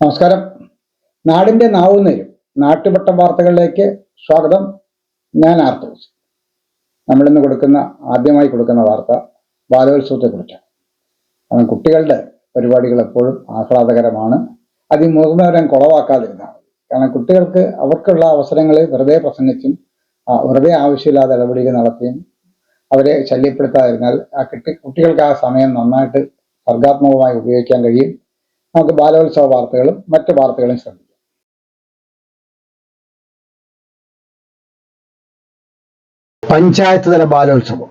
നമസ്കാരം. നാടിന്റെ നാവുന്നേരും നാട്ടുപട്ടം വാർത്തകളിലേക്ക് സ്വാഗതം. ഞാൻ ആർത്തോസ് നമ്മളിന്ന് കൊടുക്കുന്ന ആദ്യമായി കൊടുക്കുന്ന വാർത്ത ബാലോത്സവത്തെക്കുറിച്ചാണ്. കാരണം കുട്ടികളുടെ പരിപാടികൾ എപ്പോഴും ആഹ്ലാദകരമാണ്. അതിൽ മുതിർന്നവരെ കുളവാക്കാതിരുന്നാൽ കാരണം കുട്ടികൾക്ക് അവർക്കുള്ള അവസരങ്ങൾ വെറുതെ പ്രസംഗിച്ചും വെറുതെ ആവശ്യമില്ലാതെ ഇടപെടലുകൾ നടത്തിയും അവരെ ശല്യപ്പെടുത്താതിരുന്നാൽ ആ കുട്ടി കുട്ടികൾക്ക് ആ സമയം നന്നായിട്ട് സർഗാത്മകമായി ഉപയോഗിക്കാൻ കഴിയും. നമുക്ക് ബാലോത്സവ വാർത്തകളും മറ്റു വാർത്തകളും ശ്രദ്ധിക്കാം. പഞ്ചായത്ത് തല ബാലോത്സവം.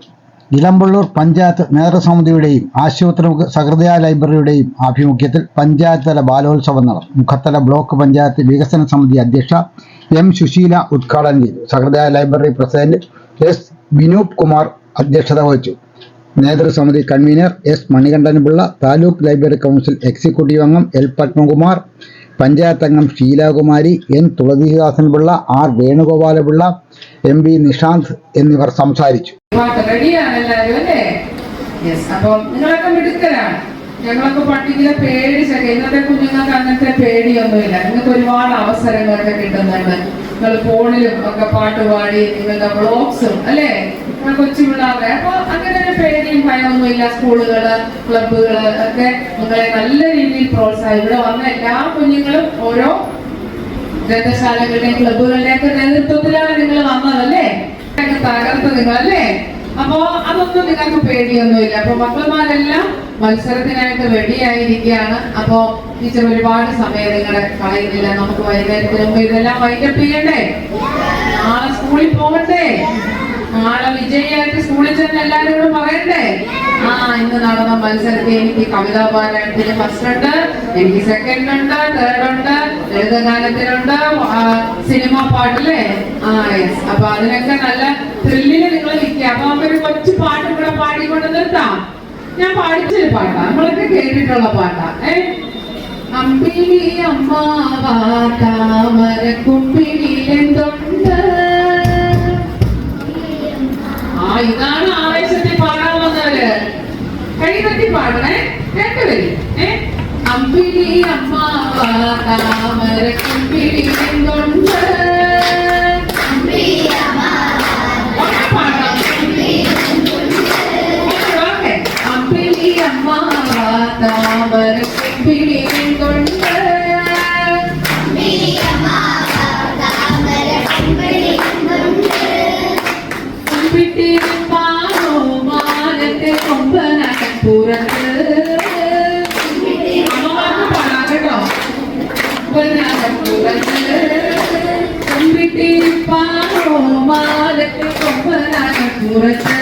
ഇളമ്പള്ളൂർ പഞ്ചായത്ത് നേതൃസമിതിയുടെയും ആശുപത്രി സഹൃദയ ലൈബ്രറിയുടെയും ആഭിമുഖ്യത്തിൽ പഞ്ചായത്ത് തല ബാലോത്സവം നടന്നു. മുഖത്തല ബ്ലോക്ക് പഞ്ചായത്ത് വികസന സമിതി അധ്യക്ഷ എം സുശീല ഉദ്ഘാടനം ചെയ്തു. Sahrudaya library president S Vinoop Kumar അധ്യക്ഷത വഹിച്ചു. നേതൃസമിതി convener S Manikandanpillai taluk library council executive അംഗം എൽ പത്മകുമാർ പഞ്ചായത്ത് അംഗം Sheelakumari N Thulasidasan Pillai R Venugopalapillai M V Nishanth എന്നിവർ സംസാരിച്ചു. അപ്പം നിങ്ങളൊക്കെ മിടുക്കരാണ്. ഞങ്ങളൊക്കെ പട്ടികയിലെ പേടിച്ചൊക്കെ ഇന്നത്തെ കുഞ്ഞുങ്ങൾക്ക് അങ്ങനത്തെ പേടിയൊന്നുമില്ല. നിങ്ങൾക്ക് ഒരുപാട് അവസരങ്ങളൊക്കെ കിട്ടുന്നുണ്ട്. നിങ്ങൾ ഫോണിലും ഒക്കെ പാട്ട് പാടി നിങ്ങളുടെ ബ്ലോഗ്സും അല്ലേ? കൊച്ചു പിള്ളേരുടെ. അപ്പൊ അങ്ങനെ ഒരു പേടിയും ഭയമൊന്നുമില്ല സ്കൂളുകൾ ക്ലബുകൾ ഒക്കെ നിങ്ങളെ നല്ല രീതിയിൽ പ്രോത്സാഹി ഇവിടെ വന്ന എല്ലാ കുഞ്ഞുങ്ങളും ഓരോ ഗ്രന്ഥശാലകളുടെയും ക്ലബുകളുടെയും ഒക്കെ നേതൃത്വത്തിലാണ് നിങ്ങൾ വന്നതല്ലേ തകർത്ത് നിങ്ങൾ അല്ലേ? അപ്പോ അതൊന്നും നിങ്ങൾക്ക് പേടിയൊന്നുമില്ല. അപ്പൊ മക്കളമാരെല്ലാം മത്സരത്തിനായിട്ട് റെഡിയായിരിക്കുകയാണ് അപ്പോ ടീച്ചർ ഒരുപാട് സമയം നിങ്ങളെ കളയുന്നില്ല. നമുക്ക് വൈകുന്നേരത്തിന് മുമ്പ് ഇതെല്ലാം വൈൻഡപ്പ് ചെയ്യണ്ടേ? നാളെ സ്കൂളിൽ പോകണ്ടേ നാളെ വിജയിയായിട്ട് സ്കൂളിൽ ചെന്ന് എല്ലാവരോടും പറയണ്ടേ? ആ ഇന്ന് നടന്ന മത്സരത്തിൽ എനിക്ക് കവിതാ പാരായണത്തിന് ഫസ്റ്റ് ഉണ്ട്. എനിക്ക് സെക്കൻഡ് ഉണ്ട് തേർഡ് ഉണ്ട് ലളിതഗാനത്തിനുണ്ട് സിനിമ പാട്ടില്ലേ? ആ യെസ് അപ്പൊ അതിനൊക്കെ നല്ല ത്രില്ലിൽ നിങ്ങൾ നിൽക്കുക. അപ്പൊ നമുക്കൊരു കൊച്ചു പാട്ട് കൂടെ പാടിക്കൊണ്ട് നിർത്താം. ഞാൻ പാടിച്ചൊരു പാട്ടാ. നമ്മളൊക്കെ കേട്ടിട്ടുള്ള പാട്ടാ. ഏ? അമ്പിളി അമ്മാവ താമര കുമ്പിളിലെന്തുണ്ട് ആ ഇതാണ് ആവേശത്തിൽ പാടാൻ വന്നവര്. കൈതട്ടി പാടണേ? രണ്ടുപേരും ഏ? അമ്പിളി അമ്മാവ താമര കൊമ്പനാട്ടൻ പുറത്ത്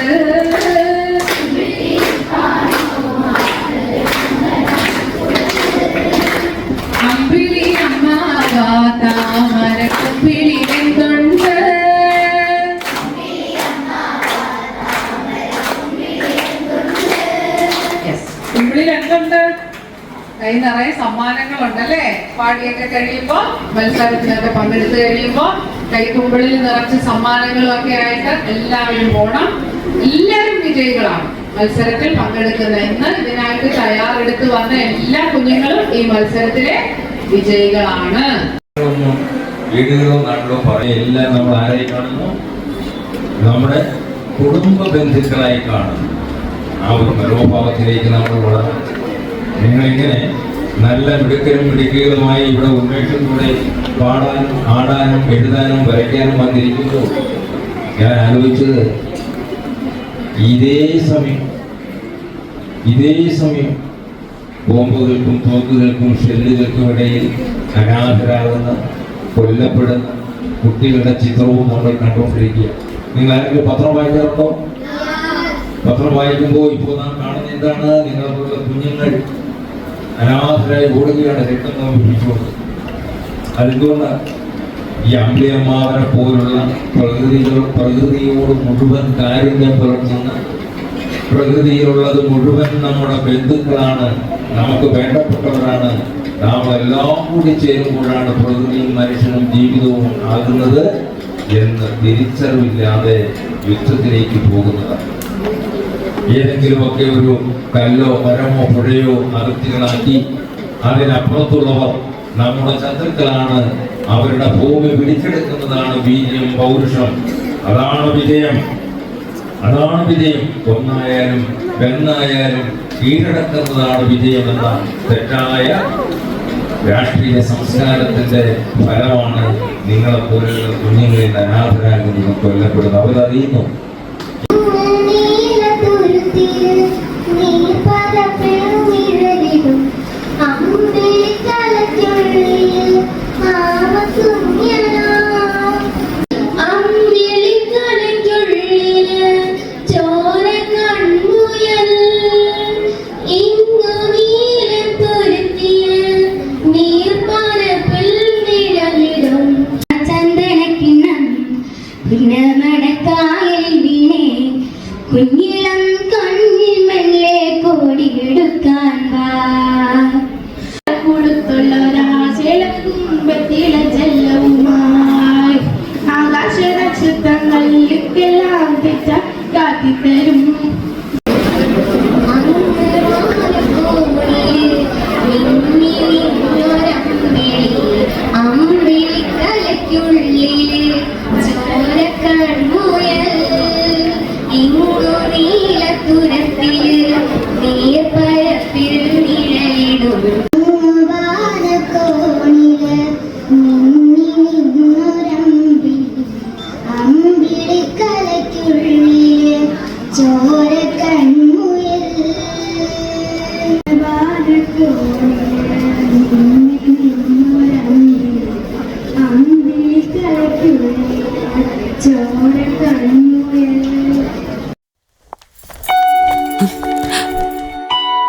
അമ്പിളി അമ്മാവാ താമര കുമ്പിളി എന്തുണ്ട് യെസ് കുമ്പിളിൽ എന്തുണ്ട് കൈ നിറയെ സമ്മാനങ്ങളുണ്ട് അല്ലേ പാടിയൊക്കെ കഴിയുമ്പോ മത്സരത്തിനൊക്കെ പങ്കെടുത്ത് കഴിയുമ്പോ കൈക്കുമ്പിളിൽ നിറച്ച് സമ്മാനങ്ങളും ഒക്കെ ആയിട്ട് എല്ലാവരും പോണം എല്ലാവരും വിജയികളാണ് മത്സരത്തിൽ പങ്കെടുക്കുന്ന ഇന്ന് ഇതിനായിട്ട് തയ്യാറെടുത്ത് വന്ന എല്ലാ കുഞ്ഞുങ്ങളും ഈ മത്സരത്തിലെ വിജയികളാണ്. വീടുകളോ നാട്ടിലോ എല്ലാം നമ്മൾ ആരായി കാണുന്നു? നമ്മുടെ കുടുംബ ബന്ധുക്കളായി കാണുന്നു. ആ ഒരു മനോഭാവത്തിലേക്ക് നമ്മൾ നിങ്ങളിങ്ങനെ നല്ല മിടുക്കരും മിടുക്കുകളുമായി ഇവിടെ ഉന്മേഷത്തോടെ പാടാനും ആടാനും എഴുതാനും വരയ്ക്കാനും വന്നിരിക്കുന്നു. ഞാൻ ആലോചിച്ചത് ഇതേ സമയം ഇതേ സമയം ബോംബുകൾക്കും തോക്കുകൾക്കും ഷെല്ലുകൾക്കും ഇടയിൽ അനാഥരാകുന്ന കൊല്ലപ്പെടുന്ന കുട്ടികളുടെ ചിത്രവും നമ്മൾ കണ്ടുകൊണ്ടിരിക്കുക നിങ്ങൾ ആരെങ്കിലും പത്രം വായിക്കാറുണ്ടോ? പത്രം വായിക്കുമ്പോൾ ഇപ്പോൾ നാം കാണുന്ന എന്താണ്? നിങ്ങളുടെ കുഞ്ഞുങ്ങൾ അനാഥരായി ഓടുകയാണ് രക്തം നോക്കിപ്പിച്ചുകൊണ്ട് അതുകൊണ്ട് ഈ അമ്പിയമ്മാവനെ പോലുള്ള പ്രകൃതികൾ പ്രകൃതിയോട് മുഴുവൻ കാരുണ്യം പുലർത്തുന്ന പ്രകൃതിയിലുള്ളത് മുഴുവൻ നമ്മുടെ ബന്ധുക്കളാണ് നമുക്ക് വേണ്ടപ്പെട്ടവരാണ് നാം എല്ലാം കൂടി ചേരുമ്പോഴാണ് പ്രകൃതിയും മനുഷ്യനും ജീവിതവും ആകുന്നത് എന്ന് തിരിച്ചറിവില്ലാതെ യുദ്ധത്തിലേക്ക് പോകുന്നത് ഏതെങ്കിലുമൊക്കെ ഒരു കല്ലോ മരമോ പുഴയോ അതിർത്തികളാക്കി അതിനപ്പുറത്തുള്ളവർ നമ്മുടെ ശത്രുക്കളാണ്. അവരുടെ ഭൂമി പിടിച്ചെടുക്കുന്നതാണ് വീര്യം പൗരുഷം. അതാണ് വിജയം. അതാണ് വിജയം. ഒന്നായാലും പെണ്ണായാലും കീഴടക്കുന്നതാണ് വിജയം എന്ന തെറ്റായ രാഷ്ട്രീയ സംസ്കാരത്തിന്റെ ഫലമാണ് നിങ്ങളെ പോലെയുള്ള കുഞ്ഞുങ്ങളിൽ അനാഥരാകുന്നതും കൊല്ലപ്പെടുന്നത്. അവരറിയുന്നു.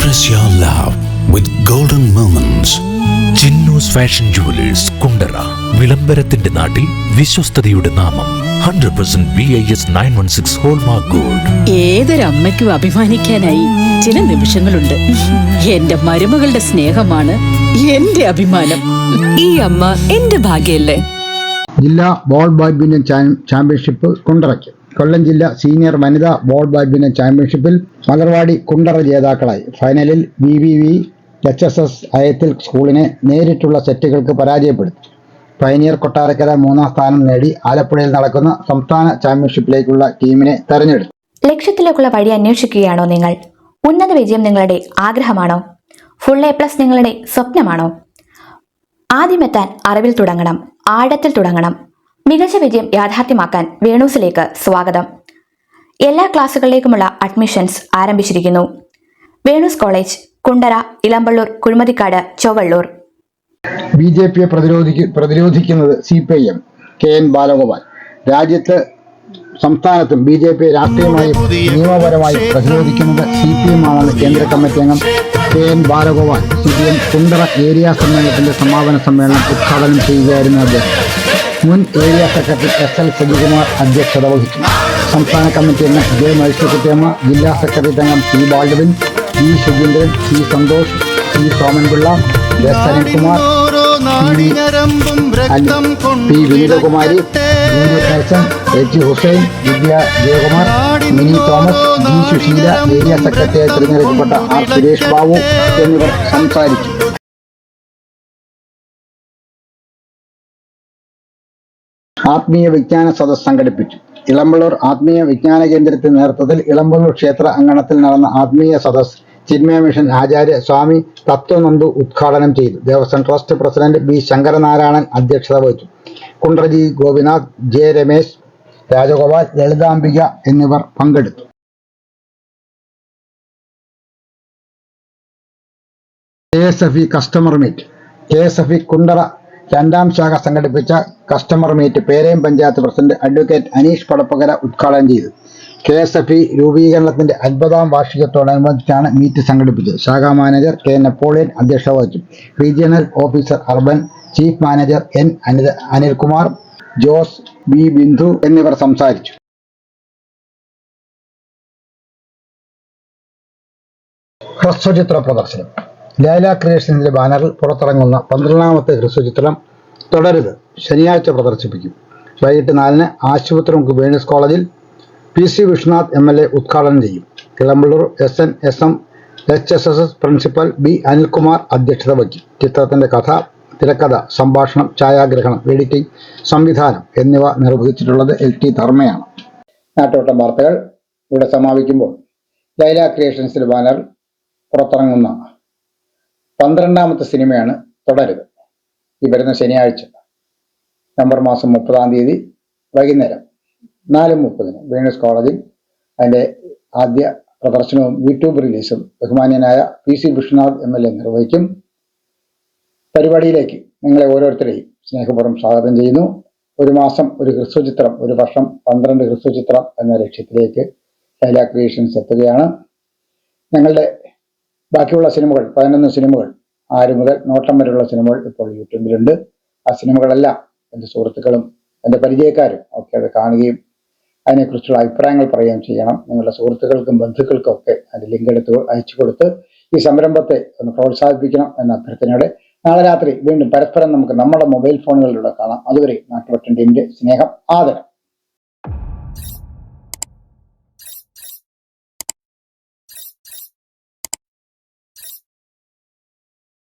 Express your love with golden moments Chinnus fashion jewellers Kundara വിളംബരത്തിന്റെ നാട്ടിൽ വിശ്വസ്തതയുടെ നാമം hundred percent B I S nine one six hallmark gold ഏതൊരമ്മയ്ക്കും അഭിമാനിക്കാനായി ചില നിമിഷങ്ങളുണ്ട്. എന്റെ മരുമകളുടെ സ്നേഹമാണ് എന്റെ അഭിമാനം. ഈ അമ്മ എന്റെ ഭാഗ്യല്ലേ? ജില്ലാ ബോൾ ബാഡ്മിന്റൺ ചാമ്പ്യൻഷിപ്പ് കുണ്ടറയ്ക്ക് കൊല്ലം ജില്ല സീനിയർ വനിതാ ബോൾ ബാഡ്മിന്റൺ ചാമ്പ്യൻഷിപ്പിൽ മലർവാടി കുണ്ടറ ജേതാക്കളായി. ഫൈനലിൽ B V V H S S അയത്തിൽ സ്കൂളിനെ നേരിട്ടുള്ള സെറ്റുകൾക്ക് പരാജയപ്പെടുത്തി. പൈനിയർ കൊട്ടാരക്കര മൂന്നാം സ്ഥാനം നേടി ആലപ്പുഴയിൽ നടക്കുന്ന സംസ്ഥാന ചാമ്പ്യൻഷിപ്പിലേക്കുള്ള ടീമിനെ തെരഞ്ഞെടുത്തു. ലക്ഷ്യത്തിലേക്കുള്ള വഴി അന്വേഷിക്കുകയാണോ നിങ്ങൾ? ഉന്നത വിജയം നിങ്ങളുടെ ആഗ്രഹമാണോ? ഫുൾ എ പ്ലസ് നിങ്ങളുടെ സ്വപ്നമാണോ? ആദ്യമെത്താൻ അറിവിൽ തുടങ്ങണം ആഴത്തിൽ തുടങ്ങണം. മികച്ച വിജയം യാഥാർത്ഥ്യമാക്കാൻ വേണൂസിലേക്ക് സ്വാഗതം. എല്ലാ ക്ലാസ്സുകളിലേക്കുമുള്ള അഡ്മിഷൻസ് ആരംഭിച്ചിരിക്കുന്നു. Venus college Kundara Elampalloor Kuzhimathikkad Chowallur. B J പിയെ പ്രതിരോധിക്ക പ്രതിരോധിക്കുന്നത് C P I M K N Balagopal. രാജ്യത്ത് സംസ്ഥാനത്തും ബി ജെ പി രാഷ്ട്രീയമായും നിയമപരമായും പ്രതിരോധിക്കുന്നത് സി പി എം ആണെന്ന് കേന്ദ്ര കമ്മിറ്റി അംഗം K N Balagopal. C P M Kundara area സമ്മേളനത്തിന്റെ സമാപന സമ്മേളനം ഉദ്ഘാടനം ചെയ്യുകയായിരുന്നു അദ്ദേഹം. മുൻ area secretary S L Sajikumar അധ്യക്ഷത വഹിച്ചു. സംസ്ഥാന കമ്മിറ്റി അംഗം ജെ മേഴ്സിക്കുട്ടിയമ്മ ജില്ലാ സെക്രട്ടറി അംഗം P Baldwin E Suchindran C Santhosh C Somanpillai S Anilkumar P P Vineethakumari Hussain Vidya Jayakumar Mini Thomas G Susheela area സെക്രട്ടറിയായി തിരഞ്ഞെടുക്കപ്പെട്ട ആർ സുരേഷ് ബാബു എന്നിവർ സംസാരിച്ചു. ആത്മീയ വിജ്ഞാന സദസ് സംഘടിപ്പിച്ചു. ഇളമ്പള്ളൂർ ആത്മീയ വിജ്ഞാന കേന്ദ്രത്തിന്റെ നേതൃത്വത്തിൽ ഇളമ്പള്ളൂർ ക്ഷേത്ര അങ്കണത്തിൽ നടന്ന ആത്മീയ സദസ് ചിന്മയ മിഷൻ ആചാര്യ സ്വാമി തത്വനന്ദു ഉദ്ഘാടനം ചെയ്തു. Devaswom trust president B Sankaranarayanan അധ്യക്ഷത വഹിച്ചു. കുണ്ട്രജി ഗോപിനാഥ് ജെ രമേശ് രാജഗോപാൽ ലളിതാംബിക എന്നിവർ പങ്കെടുത്തു. K S F E customer meet. K S F E Kundara രണ്ടാം ശാഖ സംഘടിപ്പിച്ച customer meet Perayam panchayat president advocate Aneesh Padappakara ഉദ്ഘാടനം ചെയ്തു. കെ എസ് എഫ് ഇ രൂപീകരണത്തിന്റെ അൻപതാം വാർഷികത്തോടനുബന്ധിച്ചാണ് മീറ്റ് സംഘടിപ്പിച്ചത്. ശാഖാ മാനേജർ കെ നെപ്പോളിയൻ അധ്യക്ഷത വഹിച്ചു. Regional officer urban chief manager N Anitha Anilkumar Jose B Bindu എന്നിവർ സംസാരിച്ചു. ഹ്രസ്വചിത്ര പ്രദർശനം. ലൈല ക്രിയേഷൻസിന്റെ ബാനറിൽ പുറത്തിറങ്ങുന്ന പന്ത്രണ്ടാമത്തെ ഹ്രസ്വചിത്രം തുടരുത്. ശനിയാഴ്ച പ്രദർശിപ്പിക്കും. വൈകിട്ട് നാലിന് ആശുപത്രി മുക്ക് വേണീസ് കോളേജിൽ P C Viswanath M L A ഉദ്ഘാടനം ചെയ്യും. Kilampalloor S N S M H S S S principal B Anilkumar അധ്യക്ഷത വഹിക്കും. ചിത്രത്തിന്റെ കഥ തിരക്കഥ സംഭാഷണം ഛായാഗ്രഹണം എഡിറ്റിംഗ് സംവിധാനം എന്നിവ നിർവഹിച്ചിട്ടുള്ളത് എൽ ടി ധർമ്മയാണ്. നാട്ടോട്ടം വാർത്തകൾ ഇവിടെ സമാപിക്കുമ്പോൾ. ലൈല ക്രിയേഷൻസിന്റെ ബാനർ പുറത്തിറങ്ങുന്ന പന്ത്രണ്ടാമത്തെ സിനിമയാണ് തുടരുത് ഈ വരുന്ന ശനിയാഴ്ച നവംബർ മാസം മുപ്പതാം തീയതി വൈകുന്നേരം നാല് മുപ്പതിന് വീണസ് കോളേജിൽ അതിന്റെ ആദ്യ പ്രദർശനവും യൂട്യൂബ് റിലീസും ബഹുമാന്യനായ P C Vishnunath M L A നിർവഹിക്കും. പരിപാടിയിലേക്ക് നിങ്ങളെ ഓരോരുത്തരെയും സ്നേഹപൂർവം സ്വാഗതം ചെയ്യുന്നു. ഒരു മാസം ഒരു ഹ്രസ്വചിത്രം ഒരു വർഷം പന്ത്രണ്ട് ഹ്രസ്വചിത്രം എന്ന ലക്ഷ്യത്തിലേക്ക് ലൈല ക്രിയേഷൻസ് എത്തുകയാണ്. ഞങ്ങളുടെ ബാക്കിയുള്ള സിനിമകൾ പതിനൊന്ന് സിനിമകൾ ആറ് മുതൽ നോട്ടം വരെയുള്ള സിനിമകൾ ഇപ്പോൾ യൂട്യൂബിലുണ്ട്. ആ സിനിമകളെല്ലാം എന്റെ സുഹൃത്തുക്കളും എന്റെ പരിചയക്കാരും ഒക്കെ അത് കാണുകയും അതിനെക്കുറിച്ചുള്ള അഭിപ്രായങ്ങൾ പറയുകയും ചെയ്യണം. നിങ്ങളുടെ സുഹൃത്തുക്കൾക്കും ബന്ധുക്കൾക്കും ഒക്കെ അതിന്റെ ലിങ്ക് എടുത്ത് അയച്ചു കൊടുത്ത് ഈ സംരംഭത്തെ ഒന്ന് പ്രോത്സാഹിപ്പിക്കണം എന്ന അഭ്യർത്ഥനയോടെ നാളെ രാത്രി വീണ്ടും പരസ്പരം നമുക്ക് നമ്മുടെ മൊബൈൽ ഫോണുകളിലൂടെ കാണാം. അതുവരെ നാട്ടുവട്ടന്റെ സ്നേഹം ആദരം.